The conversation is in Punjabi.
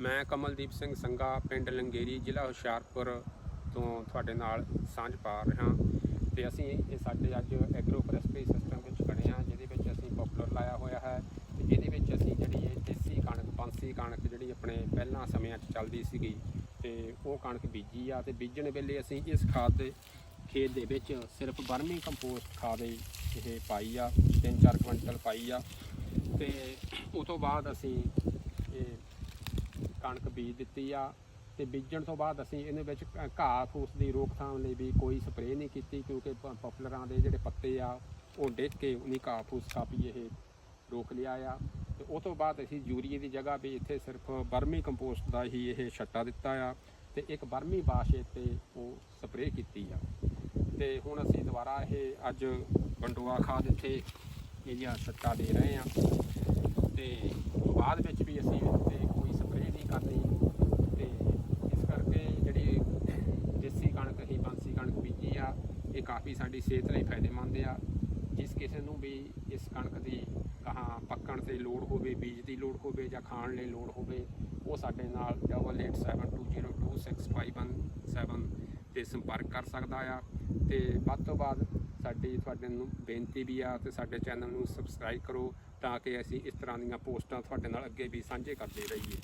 ਮੈਂ ਕਮਲਦੀਪ ਸਿੰਘ ਸੰਗਾ ਪਿੰਡ ਲੰਗੇਰੀ, ਜ਼ਿਲ੍ਹਾ ਹੁਸ਼ਿਆਰਪੁਰ ਤੋਂ ਤੁਹਾਡੇ ਨਾਲ ਸਾਂਝ ਪਾ ਰਿਹਾ ਤੇ ਅਸੀਂ ਇਹ ਸਾਡੇ ਅੱਜ ਐਗਰੋ ਫੋਰੈਸਟਰੀ ਸਿਸਟਮ ਵਿੱਚ ਖੜੇ ਹਾਂ, ਜਿਹਦੇ ਵਿੱਚ ਅਸੀਂ ਪਪੂਲਰ ਲਾਇਆ ਹੋਇਆ ਹੈ। ਤੇ ਜਿਹਦੇ ਵਿੱਚ ਅਸੀਂ ਜਿਹੜੀ ਇਹ ਦੇਸੀ ਕਣਕ ਪੰਸੀ ਕਣਕ ਜਿਹੜੀ ਆਪਣੇ ਪਹਿਲਾਂ ਸਮਿਆਂ 'ਚ ਚੱਲਦੀ ਸੀਗੀ, ਤੇ ਉਹ ਕਣਕ ਬੀਜੀ ਆ। ਤੇ ਬੀਜਣ ਵੇਲੇ ਅਸੀਂ ਇਸ ਖਾਦ ਦੇ ਖੇਤ ਦੇ ਵਿੱਚ ਸਿਰਫ ਵਰਮੀ ਕੰਪੋਸਟ ਖਾਦ ਹੀ ਇਹ ਪਾਈ ਆ 3-4 ਕੁਇੰਟਲ ਪਾਈ ਆ। ਤੇ ਉਹ ਤੋਂ ਬਾਅਦ ਅਸੀਂ ਇਹ ਕਣਕ ਬੀਜ ਦਿੱਤੀ ਆ ਤੇ ਬੀਜਣ ਤੋਂ ਬਾਅਦ ਅਸੀਂ ਇਹਦੇ ਵਿੱਚ ਘਾਹ ਫੂਸ ਦੀ ਰੋਕਥਾਮ ਲਈ ਵੀ ਕੋਈ ਸਪਰੇਅ ਨਹੀਂ ਕੀਤੀ ਕਿਉਂਕਿ ਪ- ਪਪੂਲਰਾਂ ਦੇ ਜਿਹੜੇ ਪੱਤੇ ਆ ਉਹ ਡਿੱਗ ਕੇ ਉਹਨੀ ਘਾਹ ਫੂਸ ਕਾਫੀ ਇਹ ਰੋਕ ਲਿਆ ਆ। ਤੇ ਉਹ ਤੋਂ ਬਾਅਦ ਅਸੀਂ ਯੂਰੀਏ ਦੀ ਜਗ੍ਹਾ ਵੀ ਇੱਥੇ ਸਿਰਫ ਬਰਮੀ ਕੰਪੋਸਟ ਦਾ ਹੀ ਇਹ ਛੱਟਾ ਦਿੱਤਾ ਆ ਤੇ ਇੱਕ ਬਰਮੀ ਬਾਸ਼ੇ ਤੇ ਉਹ ਸਪਰੇਅ ਕੀਤੀ ਆ। ਤੇ ਹੁਣ ਅਸੀਂ ਦੁਬਾਰਾ ਇਹ ਅੱਜ ਬੰਡੋਆ ਖਾਦ ਇੱਥੇ ਇਹ ਜਿਹਾ ਛੱਟਾ ਦੇ ਰਹੇ ਆ। ਤੇ ਬਾਅਦ ਵਿੱਚ ਵੀ ਅਸੀਂ ਤੇ ਕੋਈ ਸਪਰੇਅ ਨਹੀਂ ਕਰਨੀ ਤੇ ਇਸ ਕਰਕੇ ਜਿਹੜੀ ਦੇਸੀ ਕਣਕ ਹੀ ਬੰਸੀ ਕਣਕ ਬੀਜੀ ਆ ਇਹ ਕਾਫੀ ਸਾਡੀ ਸਿਹਤ ਲਈ ਫਾਇਦੇਮੰਦ ਆ। ਜਿਸ ਕਿਸੇ ਨੂੰ ਵੀ ਇਸ ਕਣਕ ਦੀ ਕਹਾਂ ਪੱਕਣ ਤੇ ਲੋੜ ਹੋਵੇ, ਬੀਜ ਦੀ ਲੋੜ ਹੋਵੇ ਜਾਂ ਖਾਣ ਲਈ ਲੋੜ ਹੋਵੇ, ਉਹ ਸਾਡੇ ਨਾਲ 8872026517 ਤੇ ਸੰਪਰਕ ਕਰ ਸਕਦਾ ਆ। ਤੇ ਵੱਧ ਤੋਂ ਵੱਧ ਸਾਡੀ ਤੁਹਾਡੇ ਨੂੰ ਬੇਨਤੀ ਵੀ ਆ ਤੇ ਸਾਡੇ ਚੈਨਲ ਨੂੰ ਸਬਸਕ੍ਰਾਈਬ ਕਰੋ ਤਾਂ ਕਿ ਅਸੀਂ ਇਸ ਤਰ੍ਹਾਂ ਦੀਆਂ ਪੋਸਟਾਂ ਤੁਹਾਡੇ ਨਾਲ ਅੱਗੇ ਵੀ ਸਾਂਝੇ ਕਰਦੇ ਰਹੀਏ।